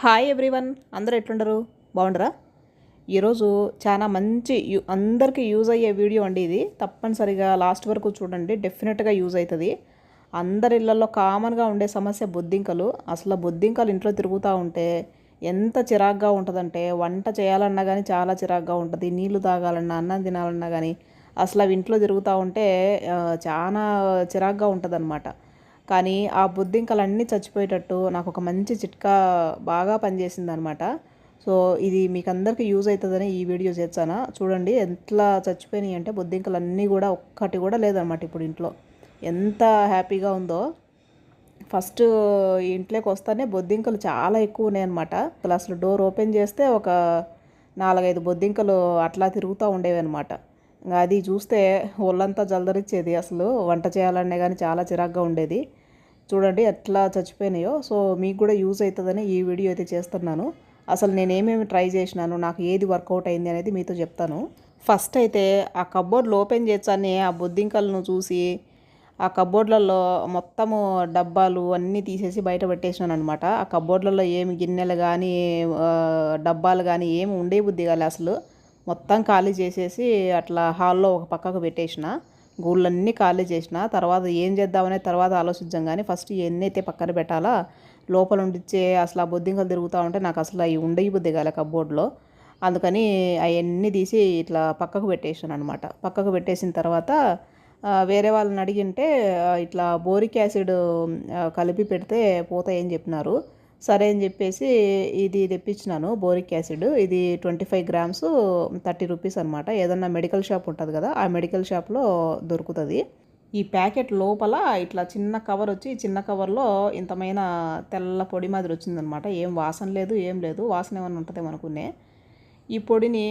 Hi everyone అందరూ ఎట్లుండరు? బాగుండరా? ఈరోజు చాలా మంచి యూ అందరికీ యూజ్ అయ్యే వీడియో అండి ఇది. తప్పనిసరిగా లాస్ట్ వరకు చూడండి. డెఫినెట్గా యూజ్ అవుతుంది అందరి ఇళ్ళలో కామన్గా ఉండే సమస్య బొద్దింకలు. అసలు బొద్దింకలు ఇంట్లో తిరుగుతూ ఉంటే ఎంత చిరాగ్గా ఉంటుందంటే వంట చేయాలన్నా కానీ చాలా చిరాగ్గా ఉంటుంది. నీళ్ళు తాగాలన్నా అన్నం తినాలన్నా కానీ అసలు అవి ఇంట్లో తిరుగుతూ ఉంటే చాలా చిరాగ్గా ఉంటుంది కానీ ఆ బొద్దింకలన్నీ చచ్చిపోయేటట్టు నాకు ఒక మంచి చిట్కా బాగా పనిచేసింది అనమాట సో ఇది మీకు అందరికీ యూజ్ అవుతుందని ఈ వీడియో చేస్తాను చూడండి ఎట్లా చచ్చిపోయినాయి అంటే బొద్దింకలు అన్నీ కూడా ఒక్కటి కూడా లేదనమాట ఇప్పుడు ఇంట్లో. ఎంత హ్యాపీగా ఉందో. ఫస్ట్ ఇంట్లోకి వస్తానే బొద్దింకలు చాలా ఎక్కువ ఉన్నాయి అనమాట అసలు డోర్ ఓపెన్ చేస్తే ఒక నాలుగైదు బొద్దింకలు అట్లా తిరుగుతూ ఉండేవి అనమాట అది చూస్తే ఒళ్ళంతా జలదరిచ్చేది. అసలు వంట చేయాలనే కానీ చాలా చిరాగ్గా ఉండేది. చూడండి ఎట్లా చచ్చిపోయినాయో. సో మీకు కూడా యూజ్ అవుతుందని ఈ వీడియో అయితే చేస్తున్నాను. అసలు నేను ఏమేమి ట్రై చేసినాను నాకు ఏది వర్కౌట్ అయింది అనేది మీతో చెప్తాను. ఫస్ట్ అయితే ఆ కబోర్డ్లు ఓపెన్ చేసానే ఆ బొద్దింకలను చూసి ఆ కబోర్డ్లలో మొత్తము డబ్బాలు అన్నీ తీసేసి బయట పెట్టేసినాను అనమాట ఆ కబోర్డ్లలో ఏమి గిన్నెలు కానీ డబ్బాలు కానీ ఏమి ఉండే బుద్ధి కాలే అసలు. మొత్తం ఖాళీ చేసేసి అట్లా హాల్లో ఒక పక్కకు పెట్టేసిన గూళ్ళన్నీ ఖాళీ చేసిన తర్వాత ఏం చేద్దామనే తర్వాత ఆలోచించాం కానీ ఫస్ట్ ఇవన్నీ అయితే పక్కన పెట్టాలా లోపల ఉండిచ్చే అసలు ఆ బొద్దింకలు తిరుగుతూ ఉంటే నాకు అసలు అవి ఉండయి బుద్ధి కాలే కబోర్డ్లో. అందుకని అవన్నీ తీసి ఇట్లా పక్కకు పెట్టేసాను అనమాట పక్కకు పెట్టేసిన తర్వాత వేరే వాళ్ళని అడిగింటే ఇట్లా బోరిక్ యాసిడ్ కలిపి పెడితే పోతాయని చెప్పినారు. సరే అని చెప్పేసి ఇది తెప్పించినాను బోరిక్ యాసిడ్. ఇది twenty five grams thirty rupees అనమాట ఏదన్నా మెడికల్ షాప్ ఉంటుంది కదా ఆ మెడికల్ షాప్లో దొరుకుతుంది. ఈ ప్యాకెట్ లోపల ఇట్లా చిన్న కవర్ వచ్చి చిన్న కవర్లో ఇంతమైన తెల్ల పొడి మాదిరి వచ్చిందనమాట ఏం వాసన లేదు ఏం లేదు. వాసన ఏమైనా ఉంటుందేమో అనుకునే. ఈ పొడిని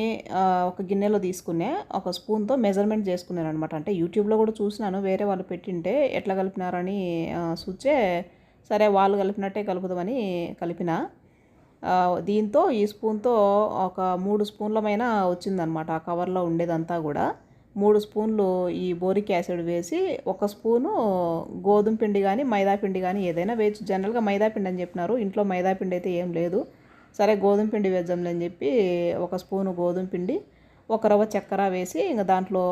ఒక గిన్నెలో తీసుకునే ఒక స్పూన్తో మెజర్మెంట్ చేసుకున్నాను అనమాట అంటే యూట్యూబ్లో కూడా చూసినాను వేరే వాళ్ళు పెట్టింటే ఎట్లా కలిపినారని చూచే సరే వాళ్ళు కలిపినట్టే కలుపుదామని కలిపిన. దీంతో ఈ స్పూన్తో ఒక మూడు స్పూన్లమైన వచ్చిందనమాట ఆ కవర్లో ఉండేదంతా కూడా మూడు స్పూన్లు ఈ బోరిక్ యాసిడ్ వేసి ఒక స్పూను గోధుమ పిండి కానీ మైదా పిండి కానీ ఏదైనా వేయచ్చు. జనరల్గా మైదా పిండి అని చెప్పినారు. ఇంట్లో మైదా పిండి అయితే ఏం లేదు. సరే గోధుమ పిండి వేద్దాంలే అని చెప్పి ఒక స్పూను గోధుమ పిండి ఒక రవ్వ చక్కెర వేసి ఇంకా దాంట్లో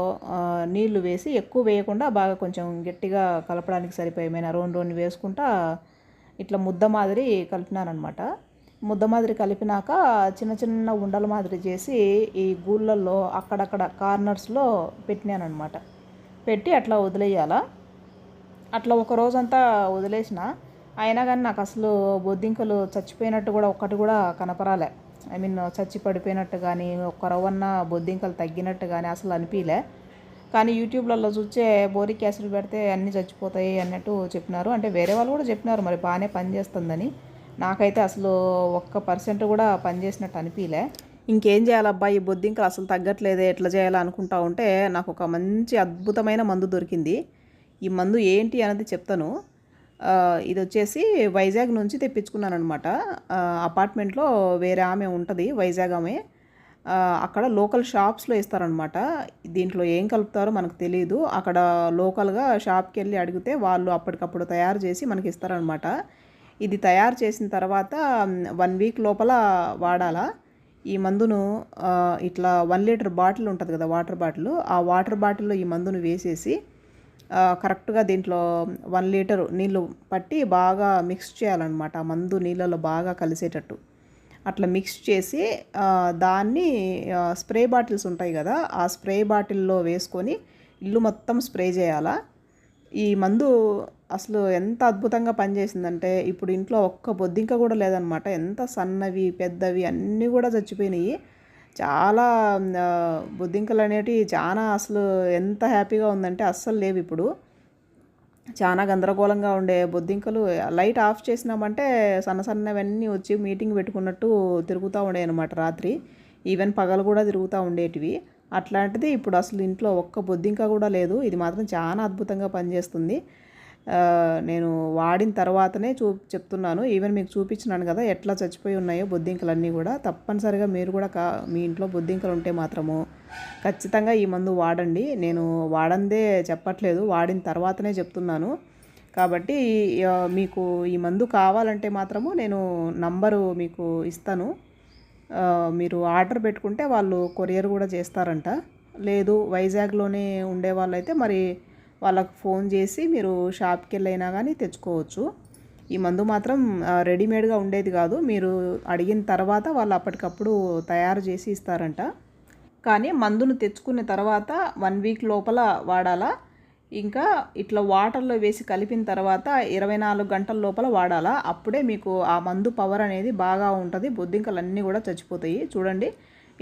నీళ్ళు వేసి ఎక్కువ వేయకుండా బాగా కొంచెం గట్టిగా కలపడానికి సరిపోయేమైనా రెండు రెండు వేసుకుంటా ఇట్లా ముద్ద మాదిరి కలిపినానమాట ముద్ద మాదిరి కలిపినాక చిన్న చిన్న ఉండల మాదిరి చేసి ఈ గూళ్ళల్లో అక్కడక్కడ కార్నర్స్లో పెట్టినానమాట పెట్టి అట్లా వదిలేయాలా? అట్లా ఒక రోజంతా వదిలేసిన అయినా కానీ నాకు అసలు బొద్దింకలు చచ్చిపోయినట్టు కూడా ఒక్కటి కూడా కనపరాలే. ఐ మీన్ uh, చచ్చి పడిపోయినట్టు కానీ ఒక్క రవ్వన్న బొద్దింకలు తగ్గినట్టు కానీ అసలు అనిపించలే కానీ యూట్యూబ్లలో చూసే బోరిక్ యాసిడ్ పెడితే అన్నీ చచ్చిపోతాయి అన్నట్టు చెప్పినారు. అంటే వేరే వాళ్ళు కూడా చెప్పినారు మరి బాగానే పనిచేస్తుందని నాకైతే అసలు ఒక్క పర్సెంట్ కూడా పనిచేసినట్టు అనిపించలే ఇంకేం చేయాలబ్బా ఈ బొద్దింకలు అసలు తగ్గట్లేదే ఎట్లా చేయాలనుకుంటా ఉంటే నాకు ఒక మంచి అద్భుతమైన మందు దొరికింది. ఈ మందు ఏంటి అనేది చెప్తాను. ఇది వచ్చేసి వైజాగ్ నుంచి తెప్పించుకున్నాను అనమాట అపార్ట్మెంట్లో వేరే ఆమె ఉంటుంది వైజాగ్ ఆమె. అక్కడ లోకల్ షాప్స్లో ఇస్తారనమాట దీంట్లో ఏం కలుపుతారో మనకు తెలియదు అక్కడ లోకల్గా షాప్కి వెళ్ళి అడిగితే వాళ్ళు అప్పటికప్పుడు తయారు చేసి మనకి ఇస్తారనమాట ఇది తయారు చేసిన తర్వాత వన్ వీక్ లోపల వాడాలా. ఈ మందును ఇట్లా వన్ లీటర్ బాటిల్ ఉంటుంది కదా వాటర్ బాటిల్ ఆ వాటర్ బాటిల్లో ఈ మందును వేసేసి కరెక్ట్గా దీంట్లో వన్ లీటర్ నీళ్ళు పట్టి బాగా మిక్స్ చేయాలన్నమాట. ఆ మందు నీళ్ళలో బాగా కలిసేటట్టు. అట్లా మిక్స్ చేసి దాన్ని స్ప్రే బాటిల్స్ ఉంటాయి కదా ఆ స్ప్రే బాటిల్లో వేసుకొని ఇల్లు మొత్తం స్ప్రే చేయాలా? ఈ మందు అసలు ఎంత అద్భుతంగా పనిచేసిందంటే ఇప్పుడు ఇంట్లో ఒక్క బొద్దింక కూడా లేదనమాట ఎంత సన్నవి పెద్దవి అన్నీ కూడా చచ్చిపోయినాయి. చాలా బొద్దింకలు అనేటివి చాలా అసలు ఎంత హ్యాపీగా ఉందంటే అస్సలు లేవు ఇప్పుడు. చాలా గందరగోళంగా ఉండే బొద్దింకలు లైట్ ఆఫ్ చేసినామంటే సన్న సన్నవన్నీ వచ్చి మీటింగ్ పెట్టుకున్నట్టు తిరుగుతూ ఉండే అనమాట రాత్రి. ఈవెన్ పగలు కూడా తిరుగుతూ ఉండేటివి. అట్లాంటిది ఇప్పుడు అసలు ఇంట్లో ఒక్క బొద్దింక కూడా లేదు. ఇది మాత్రం చాలా అద్భుతంగా పనిచేస్తుంది. నేను వాడిన తర్వాతనే చూ చెప్తున్నాను. ఈవెన్ మీకు చూపించినాను కదా ఎట్లా చచ్చిపోయి ఉన్నాయో బొద్దింకలన్నీ కూడా. తప్పనిసరిగా మీరు కూడా కా మీ ఇంట్లో బొద్దింకలు ఉంటే మాత్రము ఖచ్చితంగా ఈ మందు వాడండి. నేను వాడందే చెప్పట్లేదు వాడిన తర్వాతనే చెప్తున్నాను. కాబట్టి మీకు ఈ మందు కావాలంటే మాత్రము నేను నంబరు మీకు ఇస్తాను. మీరు ఆర్డర్ పెట్టుకుంటే వాళ్ళు కొరియర్ కూడా చేస్తారంట. లేదు వైజాగ్లోనే ఉండే వాళ్ళైతే మరి వాళ్ళకు ఫోన్ చేసి మీరు షాప్కి వెళ్ళైనా కానీ తెచ్చుకోవచ్చు. ఈ మందు మాత్రం రెడీమేడ్గా ఉండేది కాదు. మీరు అడిగిన తర్వాత వాళ్ళు అప్పటికప్పుడు తయారు చేసి ఇస్తారంట. కానీ మందును తెచ్చుకున్న తర్వాత వన్ వీక్ లోపల వాడాలా? ఇంకా ఇట్లా వాటర్లో వేసి కలిపిన తర్వాత ఇరవై నాలుగు గంటల లోపల వాడాలా? అప్పుడే మీకు ఆ మందు పవర్ అనేది బాగా ఉంటుంది. బొద్దింకలు అన్నీ కూడా చచ్చిపోతాయి. చూడండి.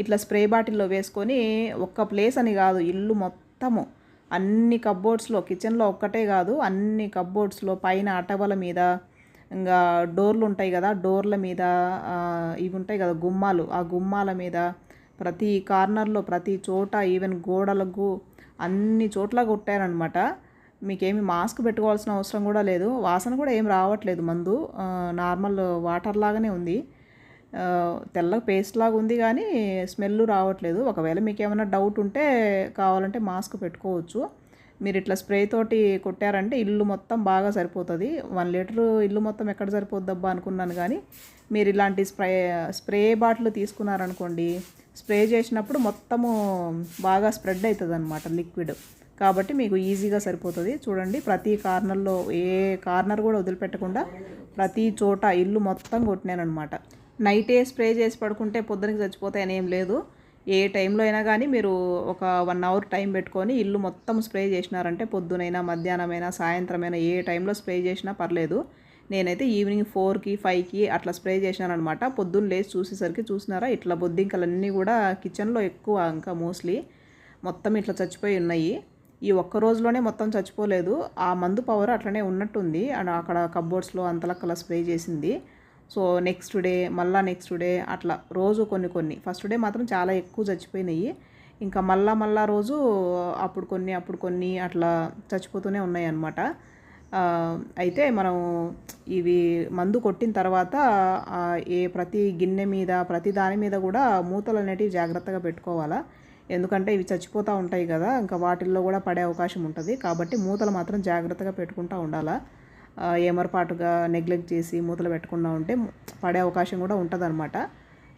ఇట్లా స్ప్రే బాటిల్లో వేసుకొని ఒక్క ప్లేస్ అని కాదు ఇల్లు మొత్తము అన్ని కబ్బోర్డ్స్లో కిచెన్లో ఒక్కటే కాదు అన్ని కబ్బోర్డ్స్లో పైన అటవల మీద ఇంకా డోర్లు ఉంటాయి కదా డోర్ల మీద ఇవి ఉంటాయి కదా గుమ్మాలు. ఆ గుమ్మాల మీద ప్రతి కార్నర్లో ప్రతి చోట ఈవెన్ గోడలకు అన్ని చోట్ల కొట్టారనమాట మీకేమి మాస్క్ పెట్టుకోవాల్సిన అవసరం కూడా లేదు. వాసన కూడా ఏం రావట్లేదు మందు. నార్మల్ వాటర్ లాగానే ఉంది. తెల్ల పేస్ట్ లాగా ఉంది కానీ స్మెల్ రావట్లేదు. ఒకవేళ మీకు ఏమైనా డౌట్ ఉంటే కావాలంటే మాస్క్ పెట్టుకోవచ్చు. మీరు ఇట్లా స్ప్రే తోటి కొట్టారంటే ఇల్లు మొత్తం బాగా సరిపోతుంది. వన్ లీటర్ ఇల్లు మొత్తం ఎక్కడ సరిపోద్దబ్బా అనుకున్నాను కానీ మీరు ఇలాంటి స్ప్రే స్ప్రే బాటిల్ తీసుకున్నారనుకోండి స్ప్రే చేసినప్పుడు మొత్తము బాగా స్ప్రెడ్ అవుతుంది అనమాట లిక్విడ్ కాబట్టి మీకు ఈజీగా సరిపోతుంది. చూడండి ప్రతి కార్నర్లో ఏ కార్నర్ కూడా వదిలిపెట్టకుండా ప్రతి చోట ఇల్లు మొత్తం కొట్టినాను అనమాట నైటే స్ప్రే చేసి పడుకుంటే పొద్దునకి చచ్చిపోతాయని ఏం లేదు. ఏ టైంలో అయినా కానీ మీరు ఒక వన్ అవర్ టైం పెట్టుకొని ఇల్లు మొత్తం స్ప్రే చేసినారంటే పొద్దునైనా మధ్యాహ్నమైనా సాయంత్రమైనా ఏ టైంలో స్ప్రే చేసినా పర్లేదు. నేనైతే ఈవినింగ్ ఫోర్కి ఫైవ్కి అట్లా స్ప్రే చేసినాను అనమాట పొద్దున్న లేచి చూసేసరికి చూసినారా ఇట్లా బొద్దింకలన్నీ కూడా కిచెన్లో ఎక్కువ ఇంకా మోస్ట్లీ మొత్తం ఇట్లా చచ్చిపోయి ఉన్నాయి. ఈ ఒక్క రోజులోనే మొత్తం చచ్చిపోలేదు. ఆ మందు పవర్ అట్లనే ఉన్నట్టుంది. అండ్ అక్కడ కబ్బోర్డ్స్లో అంతలక్కలా స్ప్రే చేసింది. సో నెక్స్ట్ డే మళ్ళా నెక్స్ట్ డే అట్లా రోజు కొన్ని కొన్ని. ఫస్ట్ డే మాత్రం చాలా ఎక్కువ చచ్చిపోయినాయి. ఇంకా మళ్ళా మళ్ళా రోజు అప్పుడు కొన్ని అప్పుడు కొన్ని అట్లా చచ్చిపోతూనే ఉన్నాయి అన్నమాట అయితే మనం ఇవి మందు కొట్టిన తర్వాత ఏ ప్రతి గిన్నె మీద ప్రతి దాని మీద కూడా మూతలు అనేటివి జాగ్రత్తగా పెట్టుకోవాలా? ఎందుకంటే ఇవి చచ్చిపోతూ ఉంటాయి కదా ఇంకా వాటిల్లో కూడా పడే అవకాశం ఉంటుంది. కాబట్టి మూతలు మాత్రం జాగ్రత్తగా పెట్టుకుంటూ ఉండాలా? ఏమరపాటుగా నెగ్లెక్ట్ చేసి మూతలు పెట్టకుండా ఉంటే పడే అవకాశం కూడా ఉంటుందన్నమాట.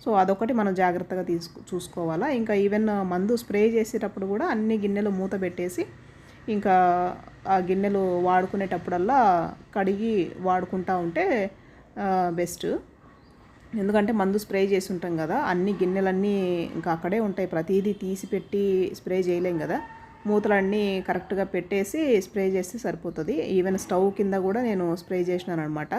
సో అదొకటి మనం జాగ్రత్తగా తీసుకు చూసుకోవాలా. ఇంకా ఈవెన్ మందు స్ప్రే చేసేటప్పుడు కూడా అన్ని గిన్నెలు మూత పెట్టేసి ఇంకా ఆ గిన్నెలు వాడుకునేటప్పుడల్లా కడిగి వాడుకుంటా ఉంటే బెస్ట్ ఎందుకంటే మందు స్ప్రే చేసి ఉంటాం కదా అన్ని గిన్నెలన్నీ ఇంకా అక్కడే ఉంటాయి. ప్రతిదీ తీసి పెట్టి స్ప్రే చేయలేం కదా. మూతలన్నీ కరెక్ట్గా పెట్టేసి స్ప్రే చేస్తే సరిపోతుంది. ఈవెన్ స్టవ్ కింద కూడా నేను స్ప్రే చేసినాను అనమాట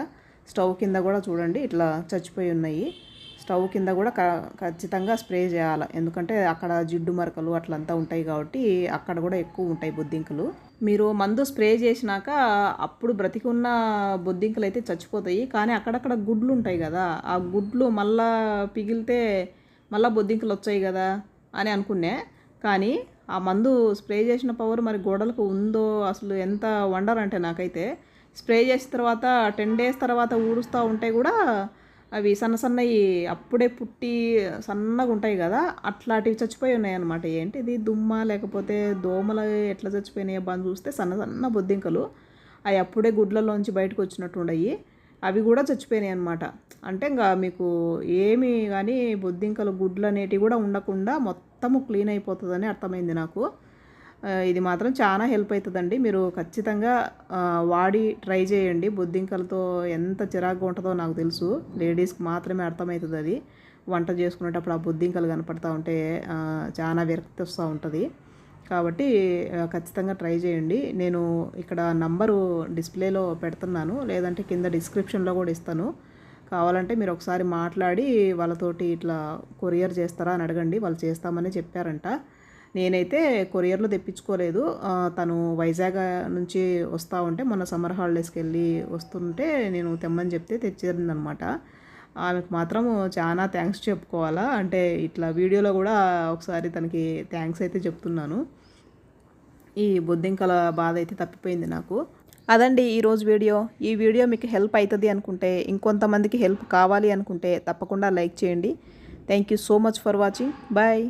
స్టవ్ కింద కూడా చూడండి ఇట్లా చచ్చిపోయి ఉన్నాయి. స్టవ్ కింద కూడా క- ఖచ్చితంగా స్ప్రే చేయాలి. ఎందుకంటే అక్కడ జిడ్డు మరకలు అట్లంతా ఉంటాయి కాబట్టి అక్కడ కూడా ఎక్కువ ఉంటాయి బొద్దింకలు. మీరు మందు స్ప్రే చేసినాక అప్పుడు బ్రతికి ఉన్న బొద్దింకలు అయితే చచ్చిపోతాయి. కానీ అక్కడక్కడ గుడ్లు ఉంటాయి కదా ఆ గుడ్లు మళ్ళా పిగిలితే మళ్ళా బొద్దింకలు వచ్చాయి కదా అని అనుకునే కానీ ఆ మందు స్ప్రే చేసిన పవర్ మరి గోడలకు ఉందో అసలు ఎంత వండర్ అంటే నాకైతే. స్ప్రే చేసిన తర్వాత టెన్ డేస్ తర్వాత ఊడుస్తూ ఉంటే కూడా అవి సన్న సన్నవి అప్పుడే పుట్టి సన్నగా ఉంటాయి కదా అట్లాంటివి చచ్చిపోయి ఉన్నాయి అనమాట ఏంటి ఇది దుమ్మ లేకపోతే దోమలు ఎట్లా చచ్చిపోయినాయో బాగా చూస్తే సన్న సన్న బొద్దింకలు. అవి అప్పుడే గుడ్లలోంచి బయటకు వచ్చినట్టు ఉండయి. అవి కూడా చచ్చిపోయినాయి అనమాట అంటే ఇంకా మీకు ఏమి కానీ బొద్దింకలు గుడ్లు అనేటివి కూడా ఉండకుండా మొత్తము క్లీన్ అయిపోతుందని అర్థమైంది నాకు. ఇది మాత్రం చాలా హెల్ప్ అవుతుందండి మీరు ఖచ్చితంగా వాడి ట్రై చేయండి. బొద్దింకలతో ఎంత చిరాకుగా ఉంటుందో నాకు తెలుసు. లేడీస్కి మాత్రమే అర్థమవుతుంది అది వంట చేసుకునేటప్పుడు ఆ బొద్దింకలు కనపడతా ఉంటే చాలా విరక్తి వస్తూ ఉంటుంది. కాబట్టి ఖచ్చితంగా ట్రై చేయండి. నేను ఇక్కడ నంబరు డిస్ప్లేలో పెడుతున్నాను. లేదంటే కింద డిస్క్రిప్షన్లో కూడా ఇస్తాను. కావాలంటే మీరు ఒకసారి మాట్లాడి వాళ్ళతోటి ఇట్లా కొరియర్ చేస్తారా అని అడగండి. వాళ్ళు చేస్తామని చెప్పారంట. నేనైతే కొరియర్లో తెప్పించుకోలేదు. తను వైజాగ్ నుంచి వస్తూ ఉంటే మొన్న సమ్మర్ హాలిడేస్కి వెళ్ళి వస్తుంటే నేను తెమ్మని చెప్తే తెచ్చిందనమాట ఆమెకు మాత్రం చాలా థ్యాంక్స్ చెప్పుకోవాలా. అంటే ఇట్లా వీడియోలో కూడా ఒకసారి తనకి థ్యాంక్స్ అయితే చెప్తున్నాను. ఈ బొద్దింకల బాధ అయితే తప్పిపోయింది నాకు. అదండి ఈరోజు వీడియో. ఈ వీడియో మీకు హెల్ప్ అవుతుంది అనుకుంటే ఇంకొంతమందికి హెల్ప్ కావాలి అనుకుంటే తప్పకుండా లైక్ చేయండి. Thank you so much for watching. Bye.